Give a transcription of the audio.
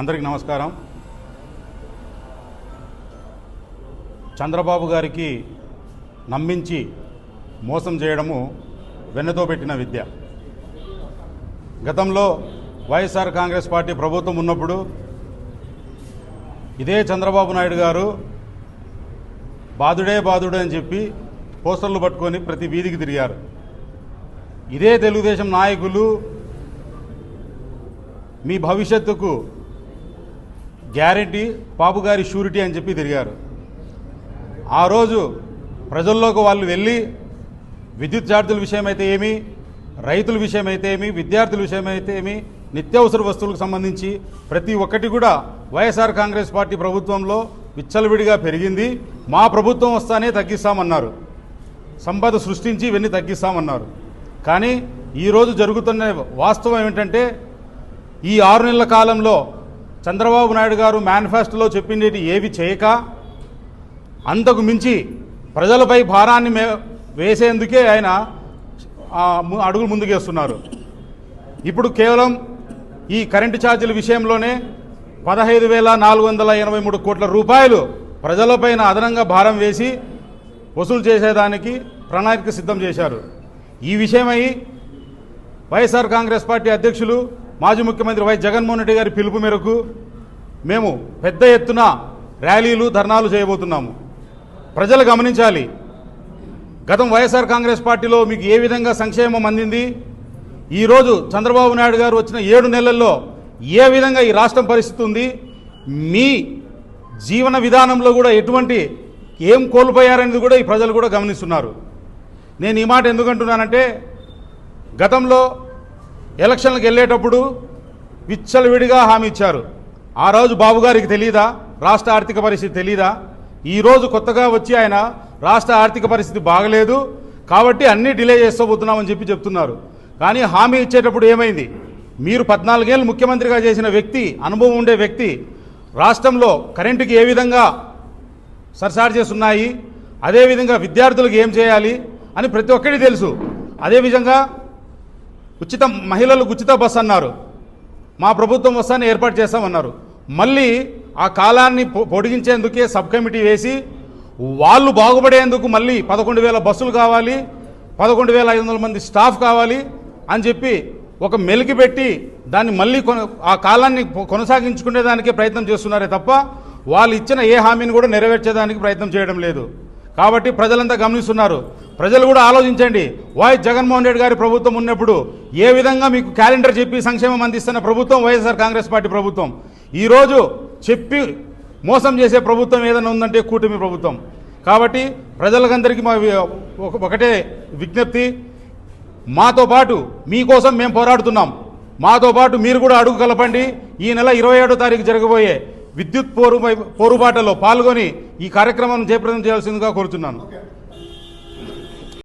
అందరికీ నమస్కారం. చంద్రబాబు గారికి నమ్మించి మోసం చేయడము వెన్నతో పెట్టిన విద్య. గతంలో వైఎస్ఆర్ కాంగ్రెస్ పార్టీ ప్రభుత్వం ఉన్నప్పుడు ఇదే చంద్రబాబు నాయుడు గారు బాదుడే బాదుడే అని చెప్పి పోస్టర్లు పట్టుకొని ప్రతి వీధికి తిరిగారు. ఇదే తెలుగుదేశం నాయకులు మీ భవిష్యత్తుకు గ్యారెంటీ బాబు గారి షూరిటీ అని చెప్పి తిరిగారు. ఆ రోజు ప్రజల్లోకి వాళ్ళు వెళ్ళి విద్యుత్ ఛార్జీల విషయమైతే ఏమి రైతుల విషయమైతే ఏమి విద్యార్థుల విషయమైతే ఏమి నిత్యావసర వస్తువులకు సంబంధించి ప్రతి ఒక్కటి కూడా వైఎస్ఆర్ కాంగ్రెస్ పార్టీ ప్రభుత్వంలో విచ్చలవిడిగా పెరిగింది. మా ప్రభుత్వం వస్తానే తగ్గిస్తామన్నారు. సంపద సృష్టించి ఇవన్నీ తగ్గిస్తామన్నారు. కానీ ఈరోజు జరుగుతున్న వాస్తవం ఏమిటంటే ఈ ఆరు నెలల కాలంలో చంద్రబాబు నాయుడు గారు మేనిఫెస్టోలో చెప్పిండేటి ఏవి చేయక అంతకు మించి ప్రజలపై భారాన్ని మే వేసేందుకే ఆయన అడుగులు ముందుకేస్తున్నారు. ఇప్పుడు కేవలం ఈ కరెంటు ఛార్జీల విషయంలోనే పదహైదు వేల నాలుగు వందల ఎనభై మూడు కోట్ల రూపాయలు ప్రజలపైన అదనంగా భారం వేసి వసూలు చేసేదానికి ప్రణాళిక సిద్ధం చేశారు. ఈ విషయమై వైఎస్ఆర్ కాంగ్రెస్ పార్టీ అధ్యక్షులు మాజీ ముఖ్యమంత్రి వై జగన్మోహన్ రెడ్డి గారి పిలుపు మేరకు మేము పెద్ద ఎత్తున ర్యాలీలు ధర్నాలు చేయబోతున్నాము. ప్రజలు గమనించాలి. గతం వైఎస్ఆర్ కాంగ్రెస్ పార్టీలో మీకు ఏ విధంగా సంక్షేమం అందింది? ఈరోజు చంద్రబాబు నాయుడు గారు వచ్చిన ఏడు నెలల్లో ఏ విధంగా ఈ రాష్ట్రం పరిస్థితి ఉంది? మీ జీవన విధానంలో కూడా ఎటువంటి ఏం కోల్పోయారనేది కూడా ఈ ప్రజలు కూడా గమనిస్తున్నారు. నేను ఈ మాట ఎందుకంటున్నానంటే గతంలో ఎలక్షన్లకు వెళ్ళేటప్పుడు విచ్చలవిడిగా హామీ ఇచ్చారు. ఆ రోజు బాబు గారికి తెలియదా రాష్ట్ర ఆర్థిక పరిస్థితి తెలీదా? ఈరోజు కొత్తగా వచ్చి ఆయన రాష్ట్ర ఆర్థిక పరిస్థితి బాగలేదు. కాబట్టి అన్నీ డిలే చేసుకోబోతున్నామని చెప్పి చెప్తున్నారు. కానీ హామీ ఇచ్చేటప్పుడు ఏమైంది? మీరు పద్నాలుగేళ్ళు ముఖ్యమంత్రిగా చేసిన వ్యక్తి అనుభవం ఉండే వ్యక్తి రాష్ట్రంలో కరెంటుకి ఏ విధంగా సర్చార్జెస్ ఉన్నాయి? అదేవిధంగా విద్యార్థులకు ఏం చేయాలి? అని ప్రతి ఒక్కరికి తెలుసు. అదేవిధంగా ఉచిత మహిళలకు ఉచిత బస్ అన్నారు. మా ప్రభుత్వం వస్తానే ఏర్పాటు చేస్తామన్నారు. మళ్ళీ ఆ కాలాన్ని పొడిగించేందుకే సబ్ కమిటీ వేసి వాళ్ళు బాగుపడేందుకు మళ్ళీ పదకొండు వేల బస్సులు కావాలి పదకొండు వేల ఐదు వందల మంది స్టాఫ్ కావాలి అని చెప్పి ఒక మెలికి పెట్టి దాన్ని మళ్ళీ కొన ఆ కాలాన్ని కొనసాగించుకునేదానికే ప్రయత్నం చేస్తున్నారే తప్ప వాళ్ళు ఇచ్చిన ఏ హామీని కూడా నెరవేర్చేదానికి ప్రయత్నం చేయడం లేదు. కాబట్టి ప్రజలంతా గమనిస్తున్నారు. ప్రజలు కూడా ఆలోచించండి. వైఎస్ జగన్మోహన్ రెడ్డి గారి ప్రభుత్వం ఉన్నప్పుడు ఏ విధంగా మీకు క్యాలెండర్ చెప్పి సంక్షేమం అందిస్తున్న ప్రభుత్వం? వైఎస్ఆర్ కాంగ్రెస్ పార్టీ ప్రభుత్వం. ఈరోజు చెప్పి మోసం చేసే ప్రభుత్వం ఏదైనా ఉందంటే కూటమి ప్రభుత్వం. కాబట్టి ప్రజలకందరికీ మా ఒక- ఒకటే విజ్ఞప్తి. మాతో పాటు మీకోసం మేము పోరాడుతున్నాం. మాతో పాటు మీరు కూడా అడుగు కలపండి. ఈ నెల ఇరవై ఏడో తారీఖు జరగబోయే విద్యుత్ పోరు పోరుబాటలో పాల్గొని ఈ కార్యక్రమాన్ని జయప్రదం చేయాల్సిందిగా కోరుతున్నాను